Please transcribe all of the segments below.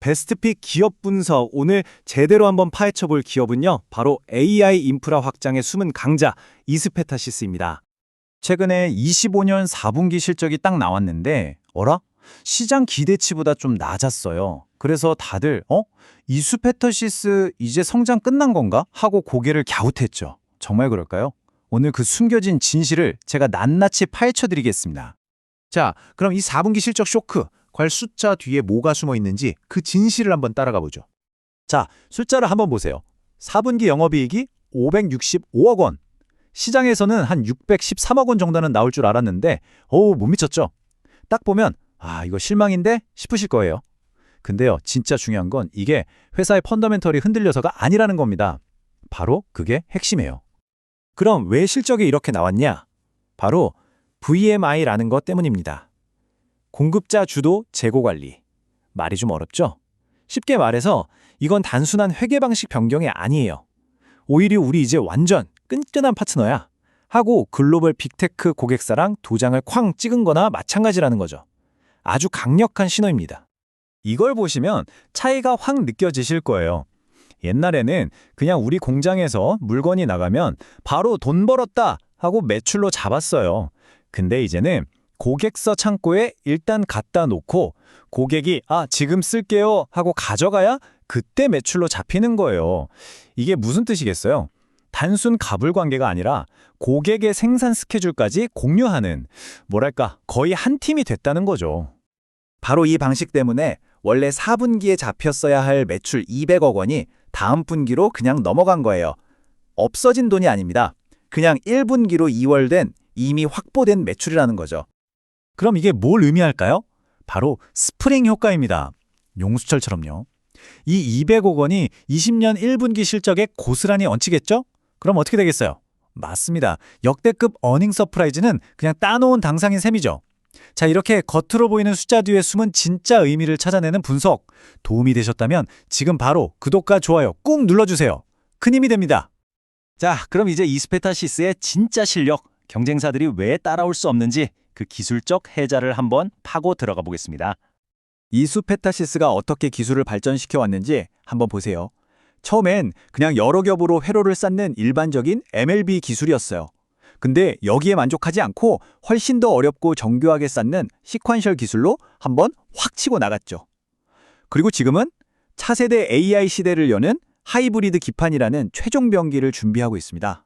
베스트픽 기업 분석 오늘 제대로 한번 파헤쳐 볼 기업은요. 바로 AI 인프라 확장의 숨은 강자 이스페타시스입니다. 최근에 25년 4분기 실적이 딱 나왔는데 어라? 시장 기대치보다 좀 낮았어요. 그래서 다들 어? 이수페터시스 이제 성장 끝난 건가? 하고 고개를 갸웃했죠. 정말 그럴까요? 오늘 그 숨겨진 진실을 제가 낱낱이 파헤쳐 드리겠습니다. 자, 그럼 이 4분기 실적 쇼크, 과연 숫자 뒤에 뭐가 숨어 있는지 그 진실을 한번 따라가 보죠. 자, 숫자를 한번 보세요. 4분기 영업이익이 565억 원. 시장에서는 한 613억 원 정도는 나올 줄 알았는데 어우 못 미쳤죠. 딱 보면 아 이거 실망인데 싶으실 거예요. 근데요 진짜 중요한 건 이게 회사의 펀더멘털이 흔들려서가 아니라는 겁니다. 바로 그게 핵심이에요. 그럼 왜 실적이 이렇게 나왔냐? 바로 VMI라는 것 때문입니다. 공급자 주도 재고 관리. 말이 좀 어렵죠? 쉽게 말해서 이건 단순한 회계 방식 변경이 아니에요. 오히려 우리 이제 완전 끈끈한 파트너야. 하고 글로벌 빅테크 고객사랑 도장을 쾅 찍은 거나 마찬가지라는 거죠. 아주 강력한 신호입니다. 이걸 보시면 차이가 확 느껴지실 거예요. 옛날에는 그냥 우리 공장에서 물건이 나가면 바로 돈 벌었다 하고 매출로 잡았어요. 근데 이제는 고객서 창고에 일단 갖다 놓고 고객이 아 지금 쓸게요 하고 가져가야 그때 매출로 잡히는 거예요. 이게 무슨 뜻이겠어요? 단순 가불 관계가 아니라 고객의 생산 스케줄까지 공유하는 뭐랄까 거의 한 팀이 됐다는 거죠. 바로 이 방식 때문에 원래 4분기에 잡혔어야 할 매출 200억 원이 다음 분기로 그냥 넘어간 거예요. 없어진 돈이 아닙니다. 그냥 1분기로 2월된 이미 확보된 매출이라는 거죠. 그럼 이게 뭘 의미할까요? 바로 스프링 효과입니다. 용수철처럼요. 이 200억 원이 20년 1분기 실적에 고스란히 얹히겠죠? 그럼 어떻게 되겠어요? 맞습니다. 역대급 어닝 서프라이즈는 그냥 따놓은 당상인 셈이죠. 자, 이렇게 겉으로 보이는 숫자 뒤에 숨은 진짜 의미를 찾아내는 분석. 도움이 되셨다면 지금 바로 구독과 좋아요 꾹 눌러주세요. 큰 힘이 됩니다. 자, 그럼 이제 이스페타시스의 진짜 실력, 경쟁사들이 왜 따라올 수 없는지 그 기술적 해자를 한번 파고 들어가 보겠습니다. 이수페타시스가 어떻게 기술을 발전시켜 왔는지 한번 보세요. 처음엔 그냥 여러 겹으로 회로를 쌓는 일반적인 MLB 기술이었어요. 근데 여기에 만족하지 않고 훨씬 더 어렵고 정교하게 쌓는 시퀀셜 기술로 한번 확 치고 나갔죠. 그리고 지금은 차세대 AI 시대를 여는 하이브리드 기판이라는 최종 병기를 준비하고 있습니다.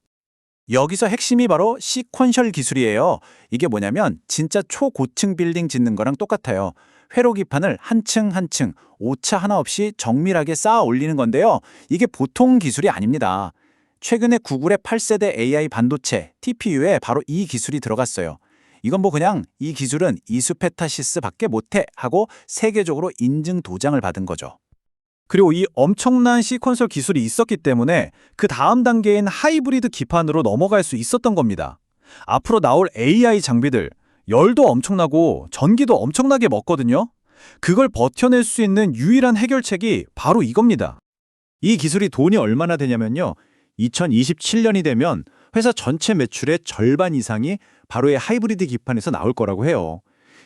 여기서 핵심이 바로 시퀀셜 기술이에요. 이게 뭐냐면 진짜 초고층 빌딩 짓는 거랑 똑같아요. 회로 기판을 한 층 한 층 오차 하나 없이 정밀하게 쌓아 올리는 건데요. 이게 보통 기술이 아닙니다. 최근에 구글의 8세대 AI 반도체 TPU에 바로 이 기술이 들어갔어요. 이건 뭐 그냥 이 기술은 이수페타시스 밖에 못해 하고 세계적으로 인증 도장을 받은 거죠. 그리고 이 엄청난 시퀀설 기술이 있었기 때문에 그 다음 단계인 하이브리드 기판으로 넘어갈 수 있었던 겁니다. 앞으로 나올 AI 장비들 열도 엄청나고 전기도 엄청나게 먹거든요. 그걸 버텨낼 수 있는 유일한 해결책이 바로 이겁니다. 이 기술이 돈이 얼마나 되냐면요. 2027년이 되면 회사 전체 매출의 절반 이상이 바로 이 하이브리드 기판에서 나올 거라고 해요.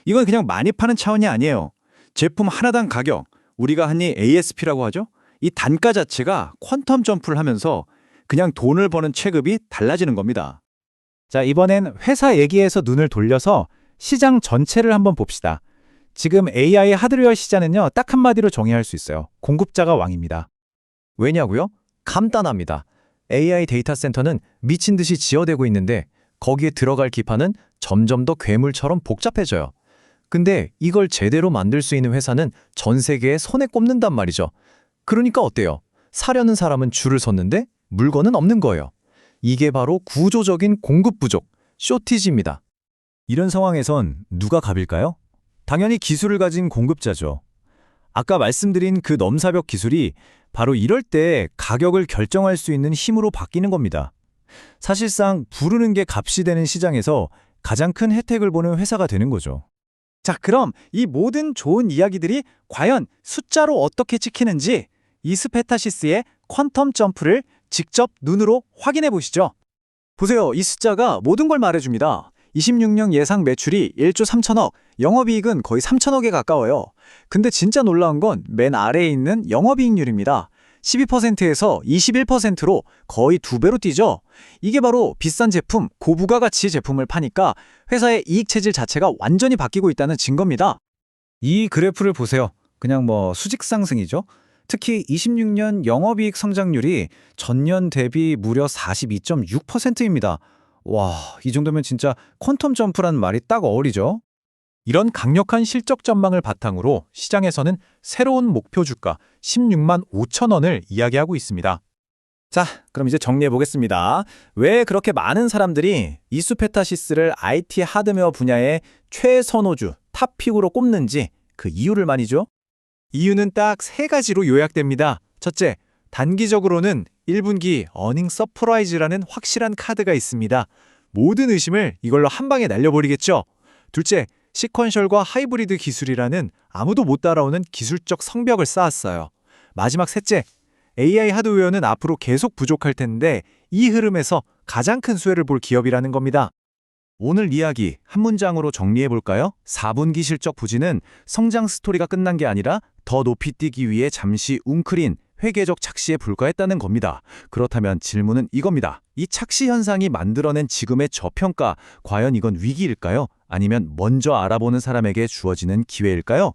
이건 그냥 많이 파는 차원이 아니에요. 제품 하나당 가격, 우리가 흔히 ASP라고 하죠. 이 단가 자체가 퀀텀 점프를 하면서 그냥 돈을 버는 체급이 달라지는 겁니다. 자, 이번엔 회사 얘기에서 눈을 돌려서 시장 전체를 한번 봅시다. 지금 AI 하드웨어 시장은요, 딱 한마디로 정의할 수 있어요. 공급자가 왕입니다. 왜냐고요? 간단합니다. AI 데이터 센터는 미친 듯이 지어대고 있는데 거기에 들어갈 기판은 점점 더 괴물처럼 복잡해져요. 근데 이걸 제대로 만들 수 있는 회사는 전 세계에 손에 꼽는단 말이죠. 그러니까 어때요? 사려는 사람은 줄을 섰는데 물건은 없는 거예요. 이게 바로 구조적인 공급 부족, 쇼티지입니다. 이런 상황에선 누가 갑일까요? 당연히 기술을 가진 공급자죠. 아까 말씀드린 그 넘사벽 기술이 바로 이럴 때 가격을 결정할 수 있는 힘으로 바뀌는 겁니다. 사실상 부르는 게 값이 되는 시장에서 가장 큰 혜택을 보는 회사가 되는 거죠. 자, 그럼 이 모든 좋은 이야기들이 과연 숫자로 어떻게 찍히는지 이스페타시스의 퀀텀 점프를 직접 눈으로 확인해 보시죠. 보세요. 이 숫자가 모든 걸 말해줍니다. 26년 예상 매출이 1조 3천억, 영업이익은 거의 3천억에 가까워요. 근데 진짜 놀라운 건 맨 아래에 있는 영업이익률입니다. 12%에서 21%로 거의 두 배로 뛰죠. 이게 바로 비싼 제품, 고부가가치 제품을 파니까 회사의 이익 체질 자체가 완전히 바뀌고 있다는 증거입니다. 이 그래프를 보세요. 그냥 뭐 수직 상승이죠. 특히 26년 영업이익 성장률이 전년 대비 무려 42.6%입니다. 와, 이 정도면 진짜 퀀텀 점프란 말이 딱 어울리죠. 이런 강력한 실적 전망을 바탕으로 시장에서는 새로운 목표 주가 16만 5천 원을 이야기하고 있습니다. 자, 그럼 이제 정리해 보겠습니다. 왜 그렇게 많은 사람들이 이수페타시스를 IT 하드웨어 분야의 최선호주, 탑픽으로 꼽는지 그 이유를 말이죠. 이유는 딱 세 가지로 요약됩니다. 첫째, 단기적으로는 1분기 어닝 서프라이즈라는 확실한 카드가 있습니다. 모든 의심을 이걸로 한 방에 날려버리겠죠. 둘째, 시퀀셜과 하이브리드 기술이라는 아무도 못 따라오는 기술적 성벽을 쌓았어요. 마지막 셋째, AI 하드웨어는 앞으로 계속 부족할 텐데 이 흐름에서 가장 큰 수혜를 볼 기업이라는 겁니다. 오늘 이야기 한 문장으로 정리해 볼까요? 4분기 실적 부진은 성장 스토리가 끝난 게 아니라 더 높이 뛰기 위해 잠시 웅크린 회계적 착시에 불과했다는 겁니다. 그렇다면 질문은 이겁니다. 이 착시 현상이 만들어낸 지금의 저평가, 과연 이건 위기일까요? 아니면 먼저 알아보는 사람에게 주어지는 기회일까요?